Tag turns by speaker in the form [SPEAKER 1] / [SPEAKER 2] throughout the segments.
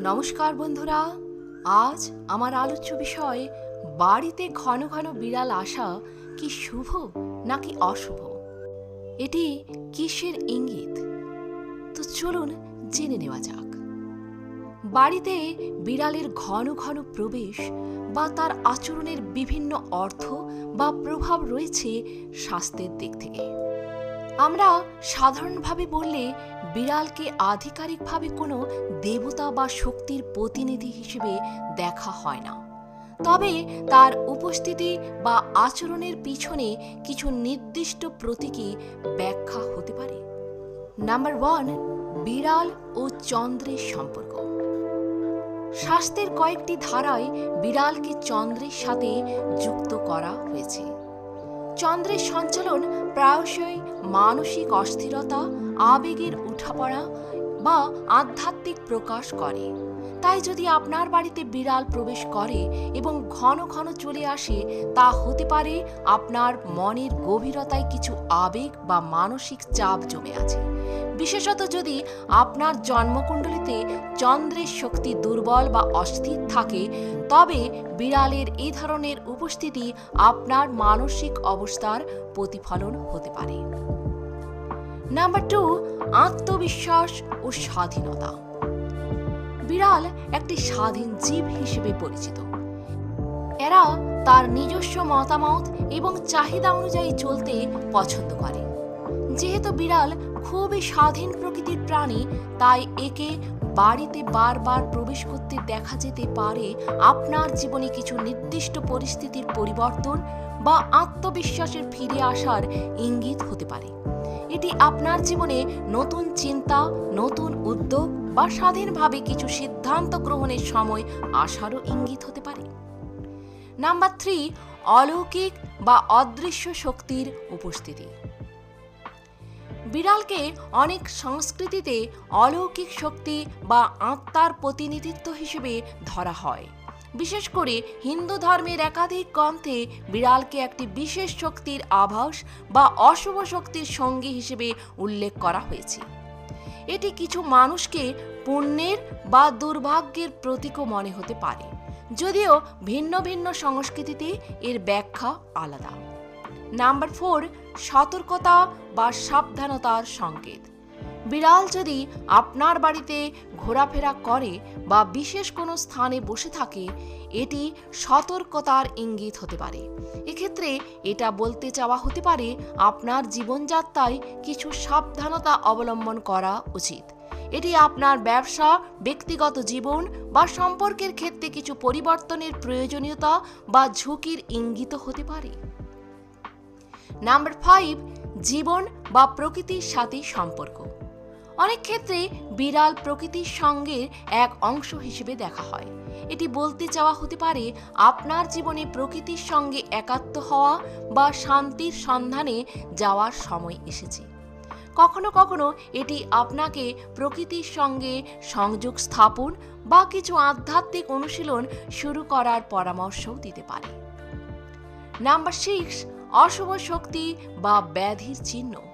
[SPEAKER 1] নমস্কার বন্ধুরা। আজ আমার আলোচ্য বিষয়, বাড়িতে ঘন ঘন বিড়াল আসা কি শুভ নাকি অশুভ? এটি কিসের ইঙ্গিত? তো চলুন জেনে নেওয়া যাক। বাড়িতে বিড়ালের ঘন ঘন প্রবেশ বা তার আচরণের বিভিন্ন অর্থ বা প্রভাব রয়েছে স্বাস্থ্যের দিক থেকে। আমরা সাধারণভাবে বললে বিড়ালকে আধিকারিকভাবে কোনো দেবতা বা শক্তির প্রতিনিধি হিসেবে দেখা হয় না। তবে তার উপস্থিতি বা আচরণের পিছনে কিছু নির্দিষ্ট প্রতীকী ব্যাখ্যা হতে পারে। নাম্বার ওয়ান, বিড়াল ও চন্দ্রের সম্পর্ক। স্বাস্থ্যের কয়েকটি ধারায় বিড়ালকে চন্দ্রের সাথে যুক্ত করা হয়েছে। চন্দ্রের সঞ্চালন প্রায়শই মানসিক অস্থিরতা আবেগের উঠাপড়া বা আধ্যাত্মিক প্রকাশ করে। তাই যদি আপনার বাড়িতে বিড়াল প্রবেশ করে এবং ঘন ঘন চলে আসে, তা হতে পারে আপনার মনের গভীরতায় কিছু আবেগ বা মানসিক চাপ জমে আছে। বিশেষত যদি আপনার জন্মকুণ্ডলিতে চন্দ্রের শক্তি দুর্বল বা অস্থির থাকে, তবে বিড়ালের এই ধরনের উপস্থিতি আপনার মানসিক অবস্থার প্রতিফলন হতে পারে। নাম্বার টু আত্মবিশ্বাস ও স্বাধীনতা। বিড়াল একটি স্বাধীন জীব হিসেবে পরিচিত। এরা তার নিজস্ব মতামত এবং চাহিদা অনুযায়ী চলতে পছন্দ করে। যেহেতু বিড়াল খুবই স্বাধীন প্রকৃতির প্রাণী, তাই একে বাড়িতে বারবার প্রবেশ করতে দেখা যেতে পারে আপনার জীবনে কিছু নির্দিষ্ট পরিস্থিতির পরিবর্তন বা আত্মবিশ্বাসের ফিরে আসার ইঙ্গিত হতে পারে। এটি আপনার জীবনে নতুন চিন্তা, নতুন উদ্যোগ বা স্বাধীনভাবে কিছু সিদ্ধান্ত গ্রহণের সময় আসারও ইঙ্গিত হতে পারে। নাম্বার থ্রি, অলৌকিক বা অদৃশ্য শক্তির উপস্থিতি। বিড়ালকে অনেক সংস্কৃতিতে অলৌকিক শক্তি বা আত্মার প্রতিনিধিত্ব হিসেবে ধরা হয়। বিশেষ করে হিন্দু ধর্মের একাধিক গ্রন্থে বিড়ালকে একটি বিশেষ শক্তির আভাস বা অশুভ শক্তির সঙ্গী হিসেবে উল্লেখ করা হয়েছে। এটি কিছু মানুষকে পুণ্যের বা দুর্ভাগ্যের প্রতীকও মনে হতে পারে, যদিও ভিন্ন ভিন্ন সংস্কৃতিতে এর ব্যাখ্যা আলাদা। নাম্বার ফোর, সতর্কতা বা সাবধানতার সংকেত। বিড়াল যদি আপনার বাড়িতে ঘোরাফেরা করে বা বিশেষ কোনো স্থানে বসে থাকে, এটি সতর্কতার ইঙ্গিত হতে পারে। এক্ষেত্রে এটা বলতে চাওয়া হতে পারে, আপনার জীবনযাত্রায় কিছু সাবধানতা অবলম্বন করা উচিত। এটি আপনার ব্যবসা, ব্যক্তিগত জীবন বা সম্পর্কের ক্ষেত্রে কিছু পরিবর্তনের প্রয়োজনীয়তা বা ঝুঁকির ইঙ্গিত হতে পারে। নাম্বার ফাইভ জীবন বা প্রকৃতির সাথে সম্পর্ক। অনেক ক্ষেত্রে বিড়াল প্রকৃতির সঙ্গে এক অংশ হিসেবে দেখা হয়। এটি বলতে চাওয়া হতে পারে আপনার জীবনে প্রকৃতির সঙ্গে একাত্ম হওয়া বা শান্তির সন্ধানে যাওয়ার সময় এসেছে। কখনো কখনো এটি আপনাকে প্রকৃতির সঙ্গে সংযোগ স্থাপন বা কিছু আধ্যাত্মিক অনুশীলন শুরু করার পরামর্শও দিতে পারে। নাম্বার সিক্স অশুভ শক্তি বা ব্যাধির চিহ্ন।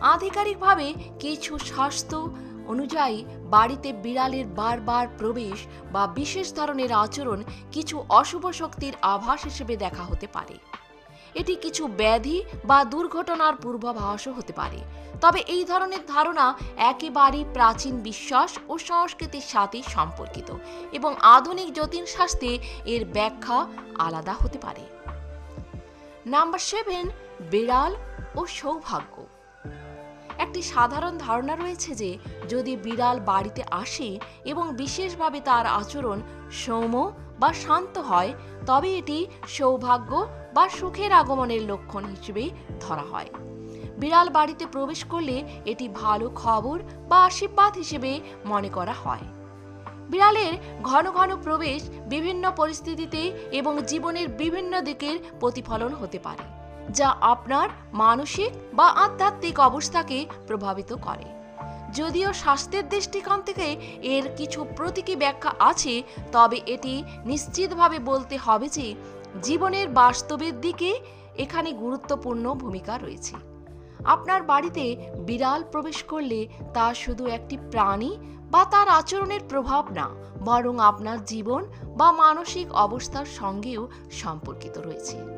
[SPEAKER 1] আধিকারিকভাবে কিছু স্বাস্থ্য অনুযায়ী বাড়িতে বিড়ালের বারবার প্রবেশ বা বিশেষ ধরনের আচরণ কিছু অশুভ শক্তির আভাস হিসেবে দেখা হতে পারে। এটি কিছু ব্যাধি বা দুর্ঘটনার পূর্বাভাসও হতে পারে। তবে এই ধরনের ধারণা একেবারেই প্রাচীন বিশ্বাস ও সংস্কৃতির সাথে সম্পর্কিত এবং আধুনিক জ্যোতিষশাস্ত্রে এর ব্যাখ্যা আলাদা হতে পারে। নাম্বার সেভেন, বিড়াল ও সৌভাগ্য। একটি সাধারণ ধারণা রয়েছে যে, যদি বিড়াল বাড়িতে আসে এবং বিশেষভাবে তার আচরণ সৌম্য বা শান্ত হয়, তবে এটি সৌভাগ্য বা সুখের আগমনের লক্ষণ হিসেবে ধরা হয়। বিড়াল বাড়িতে প্রবেশ করলে এটি ভালো খবর বা আশীর্বাদ হিসেবে মনে করা হয়। বিড়ালের ঘন ঘন প্রবেশ বিভিন্ন পরিস্থিতিতে এবং জীবনের বিভিন্ন দিকের প্রতিফলন হতে পারে। যা আপনার মানসিক বা আধ্যাত্মিক অবস্থাকে প্রভাবিত করে। যদিও স্বাস্থ্যের দৃষ্টিকোণ থেকে এর কিছু প্রতীকী ব্যাখ্যা আছে, তবে এটি নিশ্চিতভাবে বলতে হবে যে জীবনের বাস্তবের দিকে এখানে গুরুত্বপূর্ণ ভূমিকা রয়েছে। আপনার বাড়িতে বিড়াল প্রবেশ করলে তা শুধু একটি প্রাণী বা তার আচরণের প্রভাব না, বরং আপনার জীবন বা মানসিক অবস্থার সঙ্গেও সম্পর্কিত রয়েছে।